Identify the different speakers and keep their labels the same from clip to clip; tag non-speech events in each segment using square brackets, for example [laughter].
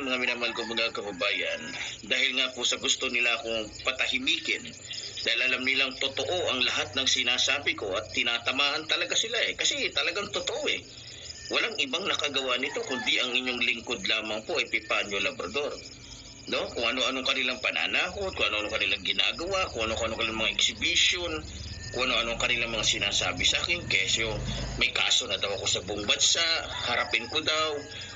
Speaker 1: Mga minamahal ko mga kababayan, dahil nga po sa gusto nila akong patahimikin, dahil alam nilang totoo ang lahat ng sinasabi ko at tinatamaan talaga sila eh. Kasi talagang totoo eh. Walang ibang nakagawa nito kundi ang inyong lingkod lamang po ay Pipanyo Labrador. No? Kung ano-anong kanilang pananakot, kung ano-anong kanilang ginagawa, kung ano-anong kanilang mga exhibition, kung ano-anong kanilang mga sinasabi sa akin. Kesyo, may kaso na daw ako sa buong bansa, harapin ko daw,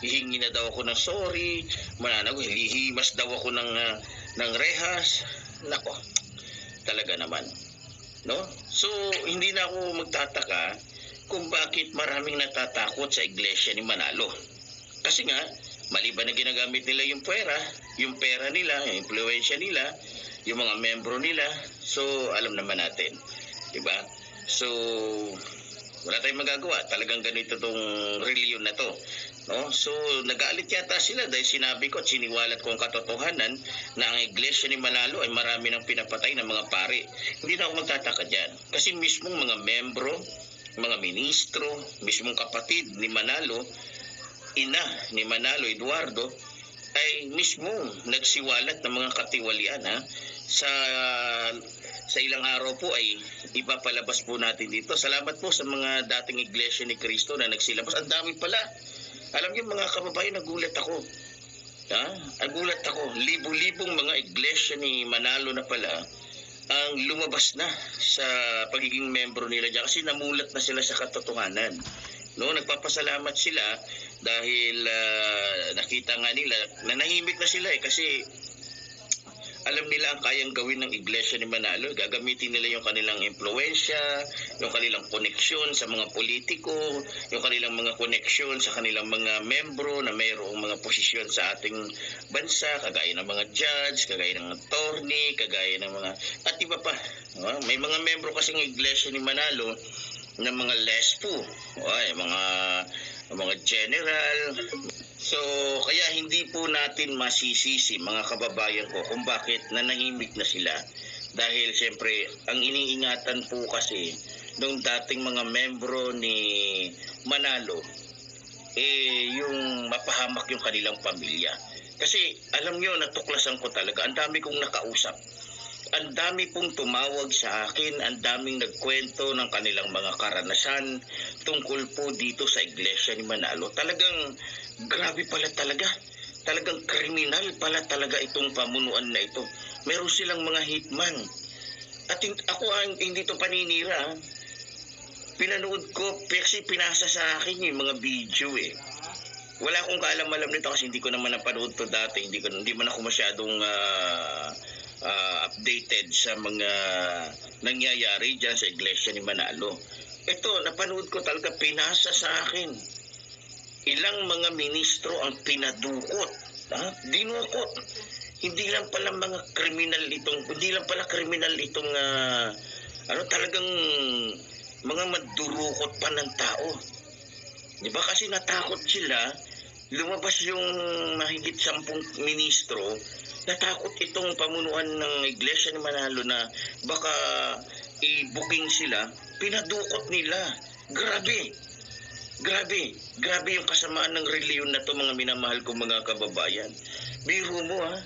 Speaker 1: hihingi na daw ako ng sorry, mananago, hihimas daw ako ng, ah, ng rehas. Nako, talaga naman. No? So, hindi na ako magtataka kung bakit maraming natatakot sa iglesia ni Manalo. Kasi nga, maliban na ginagamit nila yung pera, yung pera nila, yung impluensya nila, yung mga membro nila, so alam naman natin. Diba? So, wala tayong magagawa. Talagang ganito tong reliyon na to. No? So, nagalit yata sila dahil sinabi ko at siniwalat ko ang katotohanan na ang iglesia ni Manalo ay marami ng pinapatay ng mga pare. Hindi na ako magtataka dyan. Kasi mismong mga membro, mga ministro, mismong kapatid ni Manalo, ina ni Manalo Eduardo, ay mismo nagsiwalat ng mga katiwalian ha, sa sa ilang araw po ay ipapalabas po natin dito. Salamat po sa mga dating iglesia ni Cristo na nagsilabas. Ang dami pala. Alam niyo mga kababayan, nagulat ako. Ha? Nagulat ako. Libo-libong mga iglesia ni Manalo na pala ang lumabas na sa pagiging membro nila dyan kasi namulat na sila sa katotohanan. No, nagpapasalamat sila dahil ah, nakita nga nila na nahimik na sila eh kasi alam nila ang kayang gawin ng iglesia ni Manalo. Gagamitin nila yung kanilang impluensya, yung kanilang koneksyon sa mga politiko, yung kanilang mga koneksyon sa kanilang mga membro na mayroong mga posisyon sa ating bansa, kagaya ng mga judge, kagaya ng attorney, kagaya ng mga... At iba pa. no? May mga membro kasing iglesia ni Manalo ng mga lespo, ay, mga mga general. So, kaya hindi po natin masisisi mga kababayan ko kung bakit nanahimik na sila. Dahil siyempre, ang iniingatan po kasi nung dating mga membro ni Manalo, eh, yung mapahamak yung kanilang pamilya. Kasi alam nyo, natuklasan ko talaga, ang dami kong nakausap ang dami pong tumawag sa akin, ang daming nagkwento ng kanilang mga karanasan tungkol po dito sa iglesia ni Manalo. Talagang grabe pala talaga. Talagang kriminal pala talaga itong pamunuan na ito. Meron silang mga hitman. At ako ang hindi to paninira. Pinanood ko, kasi pinasa sa akin yung mga video eh. Wala akong kaalam-alam nito kasi hindi ko naman napanood to dati. Hindi, ko, hindi man ako masyadong ah, ah, updated sa mga nangyayari dyan sa iglesia ni Manalo. Ito, napanood ko talaga, pinasa sa akin. Ilang mga ministro ang pinadukot. Ha? Dinukot. Hindi lang pala mga kriminal itong, hindi lang pala kriminal itong, ah, ano talagang mga madurukot pa ng tao. Di ba kasi natakot sila, lumabas yung mahigit sampung ministro, natakot itong pamunuan ng iglesia ni Manalo na baka i-booking sila, pinadukot nila. Grabe. Grabe. Grabe yung kasamaan ng reliyon na to mga minamahal kong mga kababayan. Biro mo ha.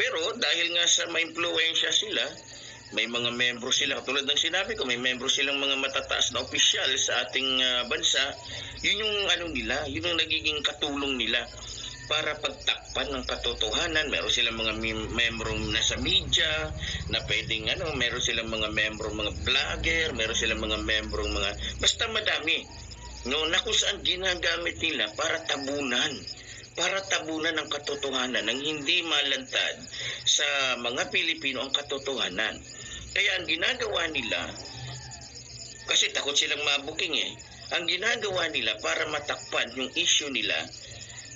Speaker 1: Pero dahil nga sa may impluensya sila, may mga membro sila, tulad ng sinabi ko, may membro silang mga matataas na opisyal sa ating ah, bansa, yun yung ano nila, yun yung nagiging katulong nila para pagtakpan ng katotohanan. Meron silang mga mem- membro nasa media na pwedeng ano, meron silang mga membro mga vlogger, meron silang mga membro mga basta madami. No, na kung saan ginagamit nila para tabunan para tabunan ng katotohanan ng hindi malantad sa mga Pilipino ang katotohanan. Kaya ang ginagawa nila, kasi takot silang mabuking eh, ang ginagawa nila para matakpan yung issue nila,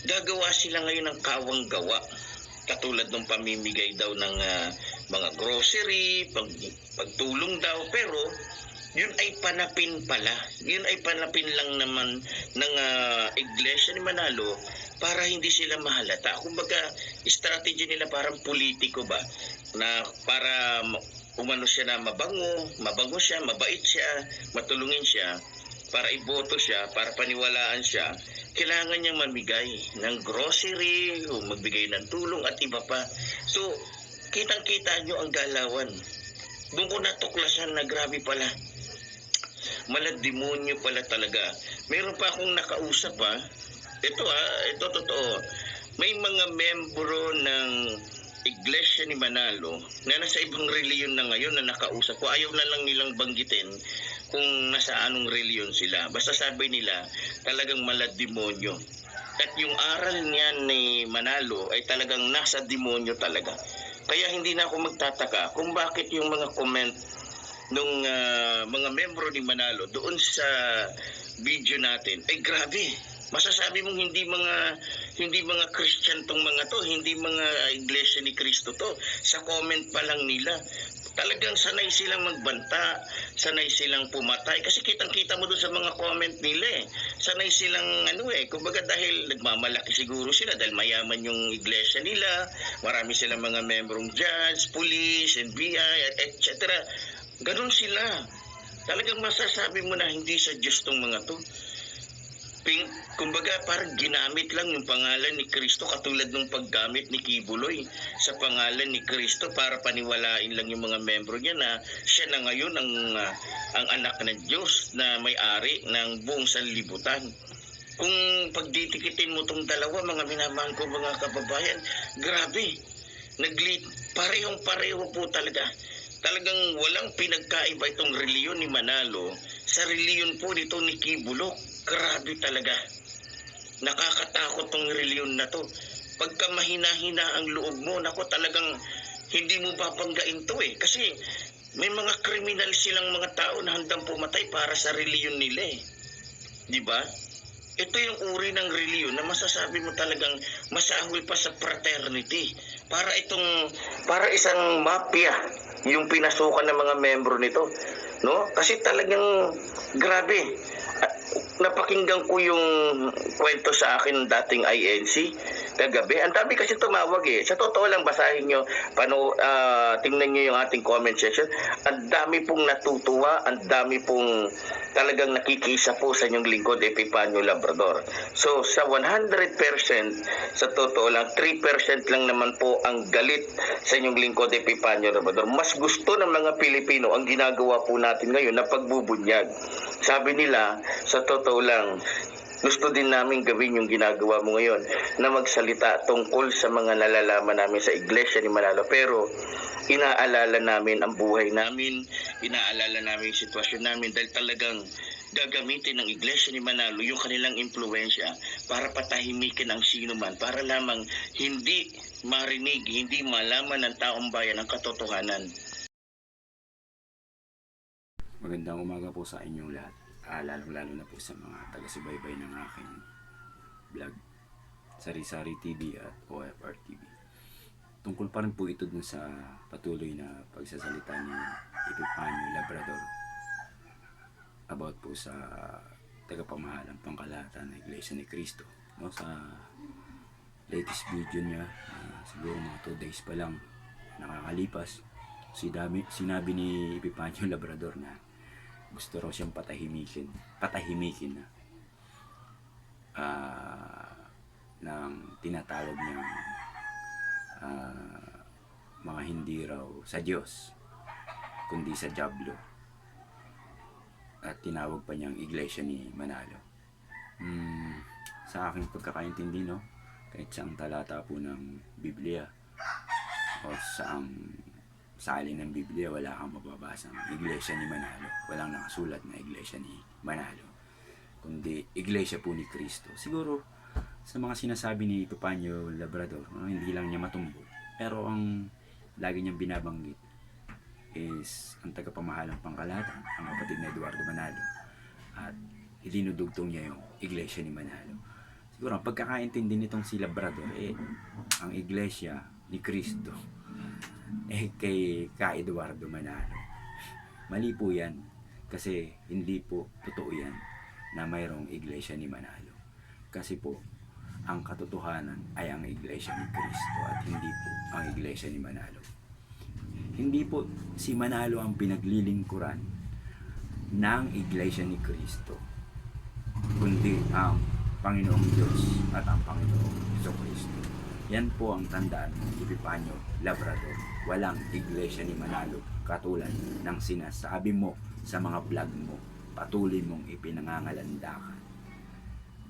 Speaker 1: gagawa sila ngayon ng kawang gawa. Katulad ng pamimigay daw ng ah, mga grocery, pag, pagtulong daw, pero yun ay panapin pala. Yun ay panapin lang naman ng ah, iglesia ni Manalo para hindi sila mahalata. Kumbaga, strategy nila parang politiko ba? Na para ma- umano siya na mabango, mabango siya, mabait siya, matulungin siya, para iboto siya, para paniwalaan siya. kailangan niyang mamigay ng grocery o magbigay ng tulong at iba pa. So, kitang-kita nyo ang galawan. Doon ko natuklasan na grabe pala. Malademonyo pala talaga. Meron pa akong nakausap ha. Ito ha, ito totoo. May mga membro ng Iglesia ni Manalo na nasa ibang reliyon na ngayon na nakausap ko. Ayaw na lang nilang banggitin kung nasa anong reliyon sila. Basta sabi nila, talagang malademonyo. At yung aral niya ni Manalo ay talagang nasa demonyo talaga. Kaya hindi na ako magtataka kung bakit yung mga comment nung ah, mga membro ni Manalo doon sa video natin ay grabe. Masasabi mong hindi mga hindi mga Christian tong mga to, hindi mga iglesia ni Kristo to. Sa comment pa lang nila, talagang sanay silang magbanta, sanay silang pumatay. Kasi kitang-kita mo doon sa mga comment nila eh. Sanay silang ano eh, kumbaga dahil nagmamalaki siguro sila dahil mayaman yung iglesia nila, marami silang mga membrong judge, police, NBI, etc. Ganon sila. Talagang masasabi mo na hindi sa Diyos tong mga to. Ping, kumbaga parang ginamit lang yung pangalan ni Kristo katulad ng paggamit ni Kibuloy sa pangalan ni Kristo para paniwalain lang yung mga membro niya na siya na ngayon ang, ah, ang anak ng Diyos na may-ari ng buong sanlibutan. Kung pagditikitin mo tong dalawa, mga minamahal ko mga kababayan, grabe. Nagli parehong pareho po talaga. Talagang walang pinagkaiba itong reliyon ni Manalo sa reliyon po nito ni Kibulok. Grabe talaga. Nakakatakot tong reliyon na to. Pagka mahina-hina ang loob mo, nako talagang hindi mo babanggain to eh. Kasi may mga kriminal silang mga tao na handang pumatay para sa reliyon nila eh. Di ba? Ito yung uri ng reliyon na masasabi mo talagang masahol pa sa fraternity. Para itong, para isang mafia yung pinasukan ng mga membro nito. No? Kasi talagang grabe. Napakinggan ko yung kwento sa akin ng dating INC kagabi. Ang dami kasi tumawag eh. Sa totoo lang, basahin nyo, pano, ah, tingnan nyo yung ating comment section. Ang dami pong natutuwa, ang dami pong talagang nakikisa po sa inyong lingkod, Epipanyo Labrador. So, sa 100%, sa totoo lang, 3% lang naman po ang galit sa inyong lingkod, Epipanyo Labrador. Mas gusto ng mga Pilipino ang ginagawa po natin ngayon na pagbubunyag. Sabi nila, sa totoo lang, gusto din namin gawin yung ginagawa mo ngayon na magsalita tungkol sa mga nalalaman namin sa iglesia ni Manalo. Pero inaalala namin ang buhay namin, inaalala namin yung sitwasyon namin dahil talagang gagamitin ng iglesia ni Manalo yung kanilang impluensya para patahimikin ang sino man, para lamang hindi marinig, hindi malaman ng taong bayan ang katotohanan.
Speaker 2: Magandang umaga po sa inyong lahat. Ah, lalong-lalo na po sa mga taga-subaybay ng aking vlog. Sari-Sari TV at OFR TV. Tungkol pa rin po ito dun sa patuloy na pagsasalita ni Epifanio Labrador about po sa tagapamahalang pangkalahatan ng Iglesia ni Cristo. No, sa latest video niya, ah, siguro mga 2 days pa lang nakakalipas, sinabi, sinabi ni Epifanio Labrador na gusto raw siyang patahimikin, patahimikin na ah ng tinatawag niyang ah, mga hindi raw sa Diyos, kundi sa Diablo. At tinawag pa niyang iglesia ni Manalo. Hmm, sa aking pagkakaintindi, no, kahit saang talata po ng Biblia o saang salin ng Biblia, wala kang mababasang iglesia ni Manalo. Walang nakasulat na iglesia ni Manalo. Kundi iglesia po ni Kristo. Siguro, sa mga sinasabi ni Epipanyo Labrador, no, hindi lang niya matumbo. Pero ang lagi niyang binabanggit is ang tagapamahalang pangkalahatan, ang kapatid na Eduardo Manalo. At idinudugtong niya yung iglesia ni Manalo. Siguro, ang pagkakaintindi nitong si Labrador, eh, ang iglesia ni Kristo, eh, kay Ka Eduardo Manalo. Mali po yan. Kasi hindi po totoo yan na mayroong iglesia ni Manalo. Kasi po, ang katotohanan ay ang iglesia ni Kristo at hindi po ang iglesia ni Manalo. Hindi po si Manalo ang pinaglilingkuran ng iglesia ni Kristo, kundi ang Panginoong Diyos at ang Panginoong Heso Kristo. Yan po ang tandaan ng Epipanyo Labrador. Walang iglesia ni Manalo katulad ng sinasabi mo sa mga vlog mo. Patuloy mong ipinangangalandakan.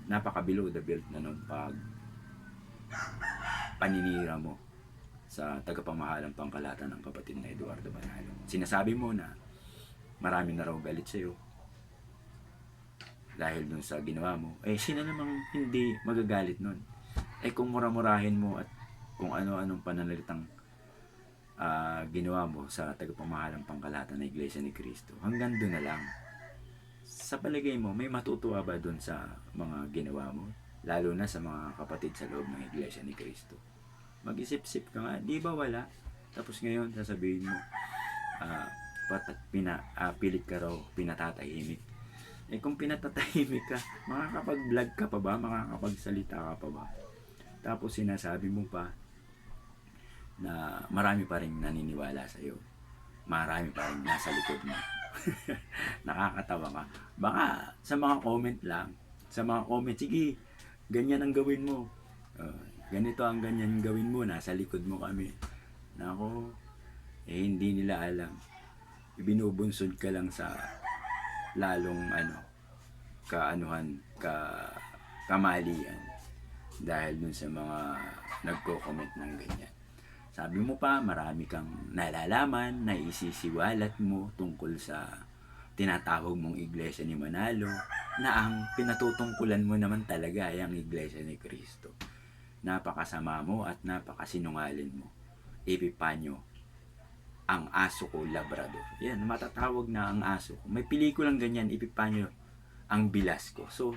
Speaker 2: Napaka below the belt na nun pag paninira mo sa tagapamahalang pangkalatan ng kapatid na Eduardo Manalo. Sinasabi mo na marami na raw galit sa'yo dahil dun sa ginawa mo. Eh, sino namang hindi magagalit nun? Eh, kung mura-murahin mo at kung ano-anong pananalitang ah, ginawa mo sa tagapamahalang pangkalatan ng Iglesia ni Cristo, hanggang doon na lang. Sa palagay mo, may matutuwa ba doon sa mga ginawa mo? Lalo na sa mga kapatid sa loob ng Iglesia ni Cristo. Mag-isip-sip ka nga, di ba wala? Tapos ngayon, sasabihin mo, ah, pat, pina, ah, pilit ka raw, pinatatahimik. Eh kung pinatatahimik ka, makakapag-vlog ka pa ba? Makakapagsalita ka pa ba? Tapos sinasabi mo pa na marami pa rin naniniwala sa iyo. Marami pa rin nasa likod mo. [laughs] Nakakatawa ka. Baka sa mga comment lang, sa mga comment, sige, ganyan ang gawin mo. Uh, ganito ang ganyan gawin mo, nasa likod mo kami. Nako, eh hindi nila alam. Ibinubunsod ka lang sa lalong ano, kaanuhan, ka kamalian dahil dun sa mga nagko-comment ng ganyan. Sabi mo pa, marami kang nalalaman, na isisiwalat mo tungkol sa tinatawag mong iglesia ni Manalo, na ang pinatutungkulan mo naman talaga ay ang iglesia ni Kristo. Napakasama mo at napakasinungalin mo. Epipanyo, ang aso ko Labrador. Yan, matatawag na ang aso ko. May pelikulang ganyan, Epipanyo, ang bilas ko. So,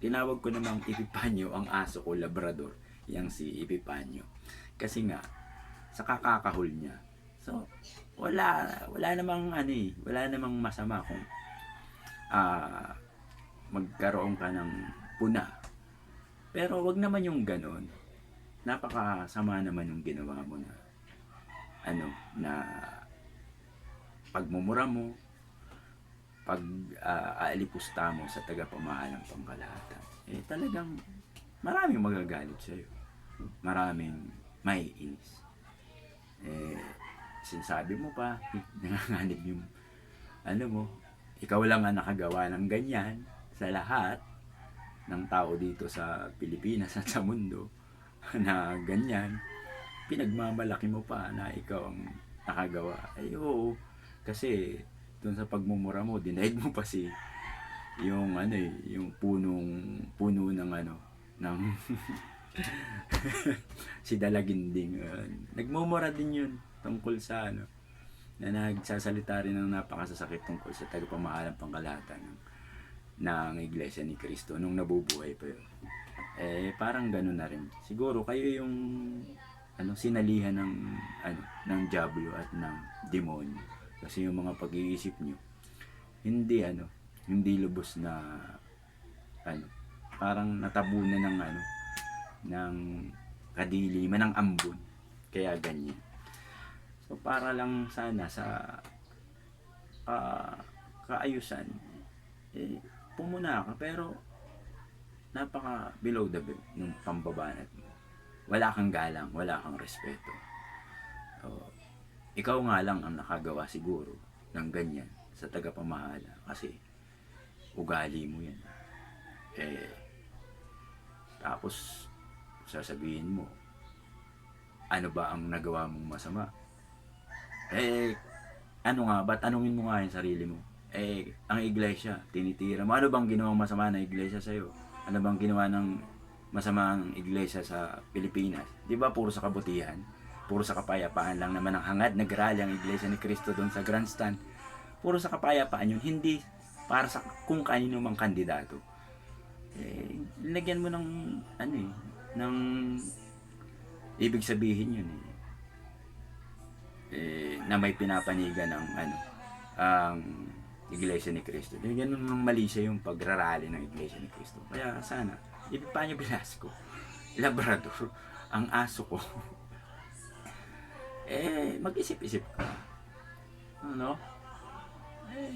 Speaker 2: tinawag ko namang Epipanyo, ang aso ko Labrador. Yang si Epipanyo. Kasi nga, sa kakakahol niya. So, wala, wala namang ano eh, wala namang masama kung ah magkaroon ka ng puna. Pero wag naman yung ganon. Napakasama naman yung ginawa mo na ano, na pagmumura mo, pag ah, aalipusta mo sa tagapamahalang pangkalahatan, eh talagang maraming magagalit sa'yo. Maraming may inis eh, sinasabi mo pa, [laughs] nanganganib yung, ano mo, ikaw lang ang nakagawa ng ganyan sa lahat ng tao dito sa Pilipinas at sa mundo [laughs] na ganyan, pinagmamalaki mo pa na ikaw ang nakagawa. Ay, oo, kasi dun sa pagmumura mo, dinaig mo pa si yung ano eh, yung punong puno ng ano ng [laughs] si Dalaginding. Uh, nagmumura din yun tungkol sa ano na nagsasalita rin ng napakasasakit tungkol sa tagapamahalang pangkalahatan ng, ng Iglesia ni Cristo nung nabubuhay pa yun. Eh, parang gano'n na rin. Siguro kayo yung ano, sinalihan ng, ano, ng Diablo at ng demonyo. Kasi yung mga pag-iisip nyo, hindi ano, hindi lubos na ano, parang natabunan ng ano, ng kadiliman ng ambon. Kaya ganyan. So para lang sana sa ah, kaayusan, eh, pumuna ka pero napaka below the belt ng pambabanat mo. Wala kang galang, wala kang respeto. So, ikaw nga lang ang nakagawa siguro ng ganyan sa tagapamahala kasi ugali mo yan. Eh, tapos sasabihin mo, ano ba ang nagawa mong masama? Eh, ano nga, ba't tanungin mo nga yung sarili mo? Eh, ang iglesia, tinitira mo. Ano bang ginawang masama ng iglesia sa'yo? Ano bang ginawa ng masama ang iglesia sa Pilipinas? Di ba puro sa kabutihan? Puro sa kapayapaan lang naman ang hangad nagrally ang iglesia ni Cristo doon sa grandstand. Puro sa kapayapaan yun, hindi para sa kung kanino mang kandidato. Eh, lagyan mo ng ano eh, ng ibig sabihin yun eh. eh na may pinapanigan ng ano ang Iglesia ni Cristo. Yung ganun ng mali siya yung pagrarally ng Iglesia ni Cristo. Kaya sana, Epipanyo Velasco, [laughs] Labrador, ang aso ko. Eh, mag-isip-isip ka. Ano? Eh,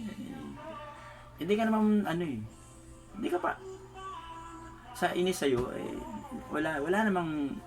Speaker 2: hindi ka naman, ano eh, hindi ka pa, sa inis sa'yo, eh, wala, wala namang